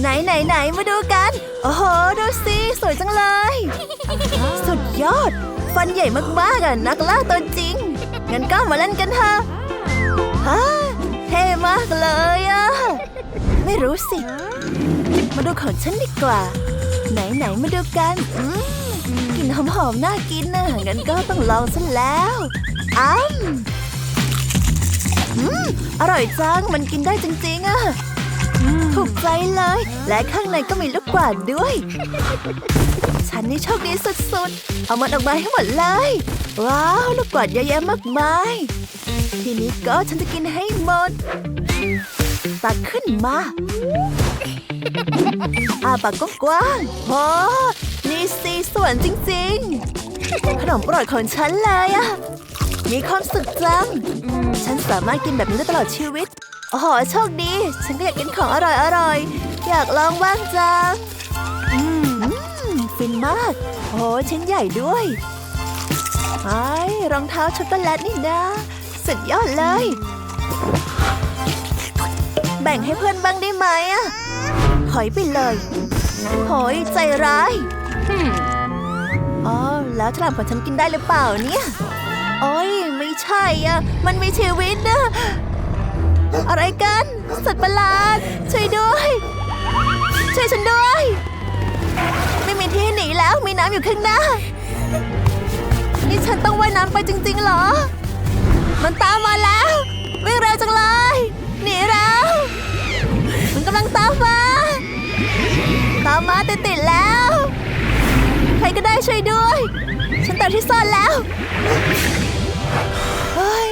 ไหนไหนไหนมาดูกัน โอ้โห ดูสิสวยจังเลย สุดยอด ฟันใหญ่มากๆอะนักล่าตัวจริง งั้นก็มาเล่นกันเถอะฮ่าเท่มากเลยอะ ไม่รู้สิ มาดูของฉันดีกว่า ไหนไหนมาดูกันอืมกลิ่นหอมๆน่ากินนะงั้นก็ต้องลองซะแล้วอ้ำอืมอร่อยจัง มันกินได้จริงๆอะ ถูกใจเลย และข้างในก็มีลูกกวาดด้วย ฉันนี่โชคดีสุดๆ เอามันออกมาให้หมดเลย ว้าว ลูกกวาดเยอะแยะมากมาย ทีนี้ก็ฉันจะกินให้หมด ตักขึ้นมาอาปากก็กว้างๆโอ้นี่สีสวยจริงๆ ขนมโปรดของฉันเลยอะมีความสุขจัง ฉันสามารถกินแบบนี้ได้ตลอดชีวิต โอ้โหโชคดี ฉันก็อยากกินของอร่อยๆอยากลองบ้างจัง อืมฟินมาก โอ้ชิ้นใหญ่ด้วยไอ้รองเท้าช็อกโกแลตนี่นะ สุดยอดเลย แบ่งให้เพื่อนบ้างได้ไหมอะถอยไปเลยโหยใจร้ายอ๋อแล้วฉลามของฉันกินได้หรือเปล่าเนี่ย โอ้ยไม่ใช่อะ มันมีชีวิตนะ อะไรกัน สัตว์ประหลาด ช่วยด้วย ช่วยฉันด้วย ไม่มีที่หนีแล้วมีน้ำอยู่ข้างหน้า นี่ฉันต้องว่ายน้ำไปจริง ๆ เหรอ มันตามมาแล้ววิ่งเร็วจังเลย หนีแล้วมันกำลังตามมาตามมาติดๆแล้ว ใครก็ได้ช่วยด้วย ฉันเจอที่ซ่อนแล้ว เฮ้ย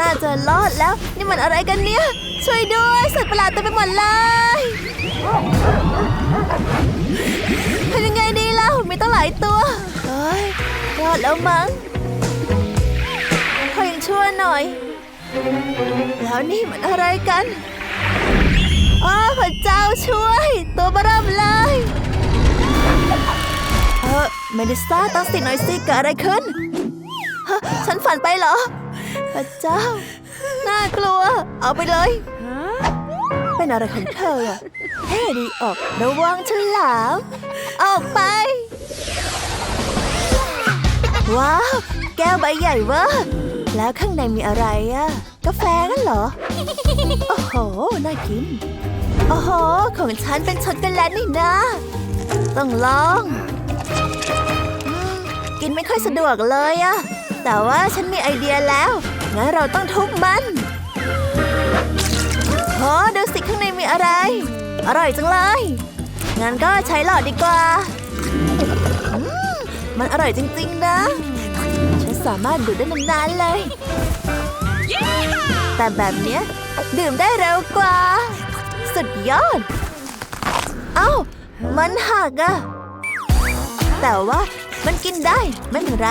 น่าจะรอดแล้ว นี่มันอะไรกันเนี่ย ช่วยด้วยสัตว์ประหลาดเต็มไปหมดเลยทำยังไงดีแล้วมีตั้งหลายตัวเฮ้ยรอดแล้วมั้งขอยังชั่วหน่อย แล้วนี่มันอะไรกันอ้าพระเจ้าช่วย ตัวบารมเลยเออเมลิซาตั้งสติหน่อยสิเกิดอะไรขึ้น ฉันฝันไปเหรอ พระเจ้า น่ากลัว เอาไปเลย เป็นอะไรของเธออะเท่ดีออกระวังฉลาม ออกไป ว้าว แก้วใบใหญ่เวะแล้วข้างในมีอะไรอะกาแฟกันเหรอ โอ้โห น่ากิน โอ้โห ของฉันเป็นช็อกโกแลตนี่นะ ต้องลองอืมกินไม่ค่อยสะดวกเลยอะ แต่ว่าฉันมีไอเดียแล้ว งั้นเราต้องทุบมันโอ้ดูสิข้างในมีอะไร อร่อยจังเลย งั้นก็ใช้หลอดดีกว่าอืมมันอร่อยจริง ๆ นะ ฉันสามารถดูดได้นานๆเลย แต่แบบเนี้ยดื่มได้เร็วกว่า สุดยอด เอ้า มันหักอะแต่ว่ามันกินได้ ไม่เป็นไร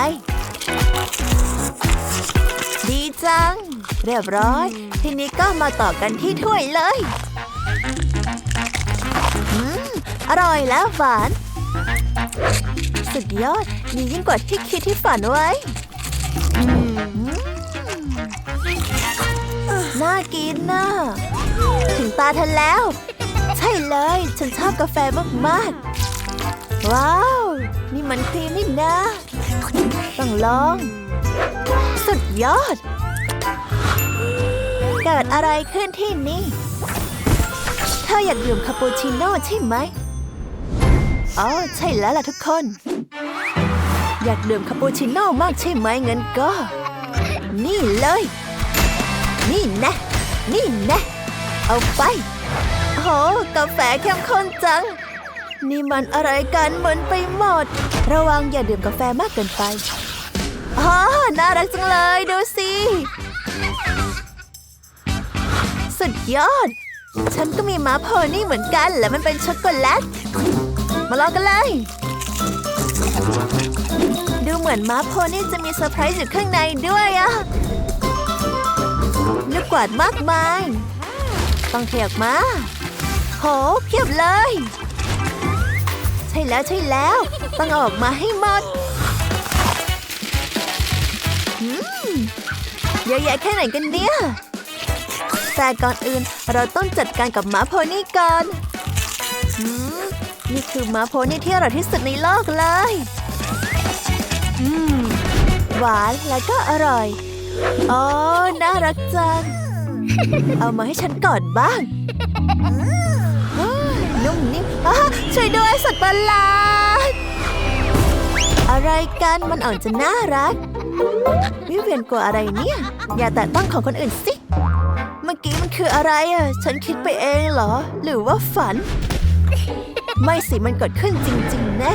ดีจัง เรียบร้อย ทีนี้ก็มาต่อกันที่ถ้วยเลยอืมอร่อยแล้วหวาน สุดยอดนี่ยิ่งกว่าที่คิดที่ฝันไว้น่ากินน่ะถึงตาเธอแล้ว ใช่เลย ฉันชอบกาแฟมากๆ ว้าว นี่มันครีมนี่นะ ต้องลอง สุดยอด เกิดอะไรขึ้นที่นี่ เธออยากดื่มคาปูชิโน่ใช่ไหม อ๋อ ใช่แล้วล่ะทุกคน อยากดื่มคาปูชิโน่มากใช่ไหมเงั้นก็ นี่เลย นี่นะ นี่นะ เอาไปโอ้กาแฟเข้มข้นจังนี่มันอะไรกันเหมือนไปหมด ระวังอย่าดื่มกาแฟมากเกินไป รักจังเลย ดูสิ สุดยอด ฉันก็มีม้าโพนี่เหมือนกัน และมันเป็นช็อกโกแลต มาลองกันเลย ดูเหมือนม้าโพนี่จะมีเซอร์ไพรส์อยู่ข้างในด้วยอะลูกกวาดมากมาย ต้องเขยับมา โหเพียบเลย ใช่แล้วใช่แล้ว ต้องออกมาให้หมด เยอะแยะแค่ไหนกันเนี่ย แต่ก่อนอื่นเราต้องจัดการกับหมาโพนี่ก่อนอืมนี่คือมาโพนี่ที่อร่อยที่สุดในโลกเลยอืมหวานแล้วก็อร่อยอ๋อน่ารักจัง เอามาให้ฉันก่อนบ้างเฮ้ยนุ่มนิ่มอะช่วยด้วยสัตว์ประหลาดอะไรกันมันอ่อนจะน่ารัก วิเวียนกลัวอะไรเนี่ย อย่าแตะต้องของคนอื่นสิ เมื่อกี้มันคืออะไรอะ ฉันคิดไปเองเหรอ หรือว่าฝัน ไม่สิมันเกิดขึ้นจริง ๆ แน่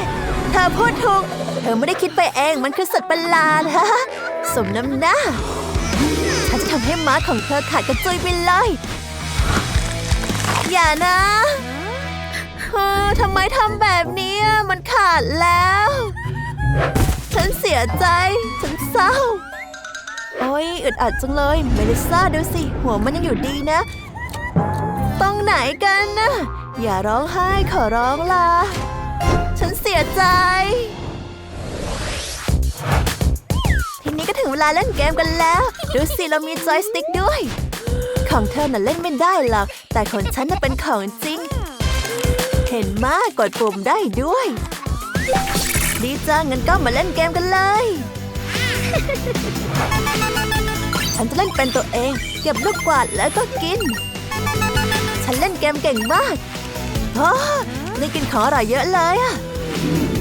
เธอพูดถูก เธอไม่ได้คิดไปเองมันคือสัตว์ประหลาดฮะสมน้ำหน้า ฉันจะทำให้ม้าของเธอขาดกระจุยไปเลย อย่านะเออทำไมทำแบบนี้อะมันขาดแล้ว ฉันเสียใจ ฉันเศร้า โอ้ยอึดอัดจังเลยเมลิซาดูสิ หัวมันยังอยู่ดีนะ ตรงไหนกันนะอย่าร้องไห้ขอร้องล่ะ ฉันเสียใจ ทีนี้ก็ถึงเวลาเล่นเกมกันแล้ว ดูสิเรามีจอยสติ๊กด้วย ของเธอน่ะเล่นไม่ได้หรอก แต่ของฉันน่ะเป็นของจริง เห็นมากกดปุ่มได้ด้วย ดีจังงั้นก็มาเล่นเกมกันเลย ฉันจะเล่นเป็นตัวเอง เก็บลูกกวาดแล้วก็กิน ฉันเล่นเกมเก่งมากโอ้ได้กินของอร่อยเยอะเลยอะ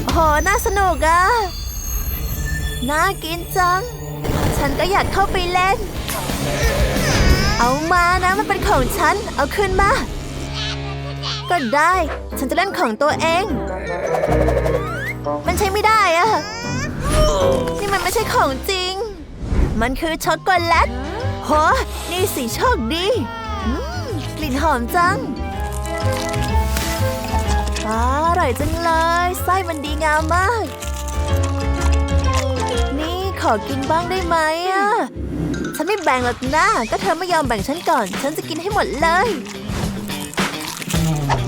โอ้น่าสนุกอะน่ากินจัง ฉันก็อยากเข้าไปเล่น เอามานะมันเป็นของฉัน เอาขึ้นมา ก็ได้ ฉันจะเล่นของตัวเอง มันใช้ไม่ได้อะนี่มันไม่ใช่ของจริง มันคือช็อกโกแลตโหนี่สีโชคดีอืมกลิ่นหอมจังอร่อยจังเลยไส้มันดีงามมาก นี่ขอกินบ้างได้ไหมอะฉันไม่แบ่งหรอกนะก็เธอไม่ยอมแบ่งฉันก่อน ฉันจะกินให้หมดเลย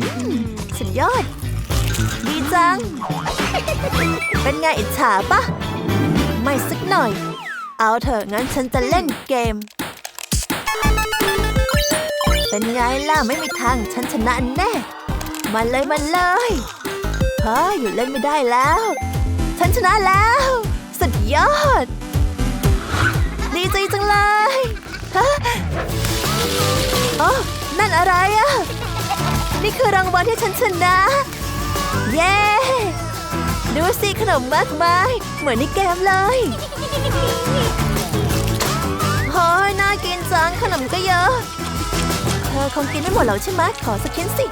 อืมสุดยอดดี จัง เป็นไงอิจฉาปะ ไม่สักหน่อย เอาเถอะงั้นฉันจะเล่นเกม เป็นไงล่ะไม่มีทางฉันชนะแน่ มาเลยมาเลยเฮ้ยอยู่เล่นไม่ได้แล้ว ฉันชนะแล้ว สุดยอด ดีใจจังเลยฮะโอ้นั่นอะไรอะนี่คือรางวัลที่ฉันชนะ เย้ ดูสิขนมมากมาย เหมือนในเกมเลยโอ้ยน่ากินจังขนมก็เยอะเธอคงกินไม่หมดหรอกใช่ไหมขอสักชิ้นสิ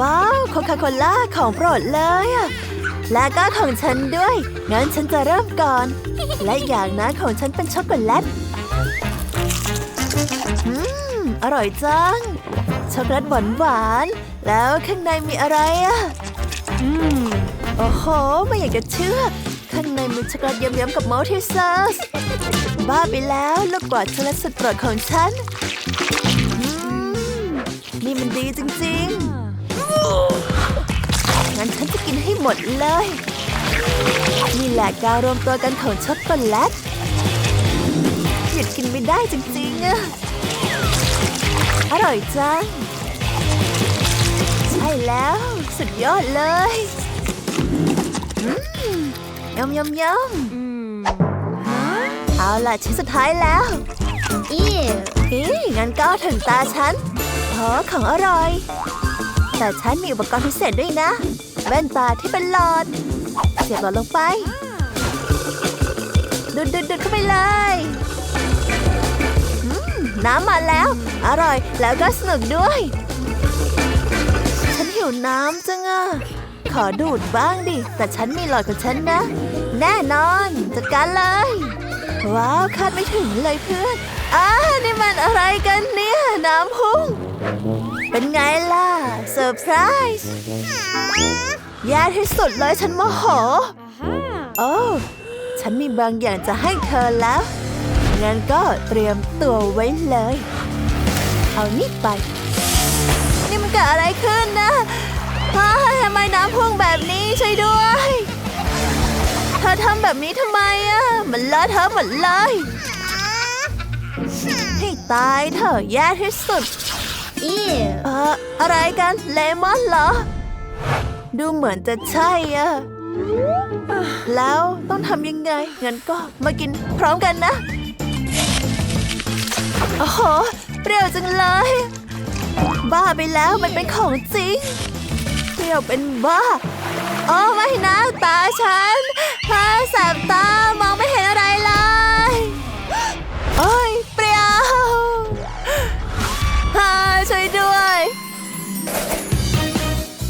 ว้าวโคคาโคล่าของโปรดเลยอะและก็ของฉันด้วย งั้นฉันจะเริ่มก่อน และอย่างนะของฉันเป็นช็อกโกแลต อืม อร่อยจัง ช็อกโกแลตหวานหวานแล้วข้างในมีอะไรอะ อืม โอ้โห ไม่อยากจะเชื่อ ข้างในมีช็อกโกแลตเยิ้มๆกับมอลติเซอร์สบ้าไปแล้วลูกกวาดช็อกโกแลตสุดโปรดของฉัน นี่มันดีจริงๆ งั้นฉันจะกินให้หมดเลย นี่แหละการรวมตัวกันของช็อกโกแลตหยุดกินไม่ได้จริงๆอะ อร่อยจัง ใช่แล้ว สุดยอดเลยอืมยำยำยำเอาล่ะชิ้นสุดท้ายแล้ว Ew. อีงั้นก็ถึงตาฉันโอ้ของอร่อย แต่ฉันมีอุปกรณ์พิเศษด้วยนะ แว่นตาที่เป็นหลอด เสียบหลอดลงไป ดูดดูดดูดเข้าไปเลยอืมน้ำมาแล้ว อร่อยแล้วก็สนุกด้วย ฉันหิวน้ำจังอะขอดูดบ้างดิ แต่ฉันมีหลอดของฉันนะ แน่นอนจัดการเลย ว้าวคาดไม่ถึงเลยเพื่อนอ้านี่มันอะไรกันเนี่ยน้ำพุ่ง เป็นไงล่ะเซอร์ไพรส์แย่ที่สุดเลยฉันโมโหโอ้ฉันมีบางอย่างจะให้เธอแล้ว งั้นก็เตรียมตัวไว้เลย เอานี่ไป นี่มันเกิดอะไรขึ้นนะอ้าวทำไมน้ำพุ่งแบบนี้ช่วยด้วย เธอทำแบบนี้ทำไมอะมันเลอะเทอะหมดเลยให้ตายเถอะแย่ที่สุดเอออะไรกันเลมอนเหรอ ดูเหมือนจะใช่อะแล้วต้องทำยังไง งั้นก็มากินพร้อมกันนะ โอ้โห เปรี้ยวจังเลย บ้าไปแล้วมันเป็นของจริง เปรี้ยวเป็นบ้าโอ้ไม่นะตาฉันฮาแสบตามองไม่เห็นอะไรเลยโอ้ยเปรี้ยวฮาช่วยด้วย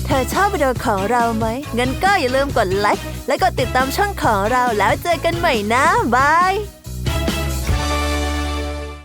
เธอชอบวิดีโอของเราไหม งั้นก็อย่าลืมกดไลค์และกดติดตามช่องของเราแล้วเจอกันใหม่นะบาย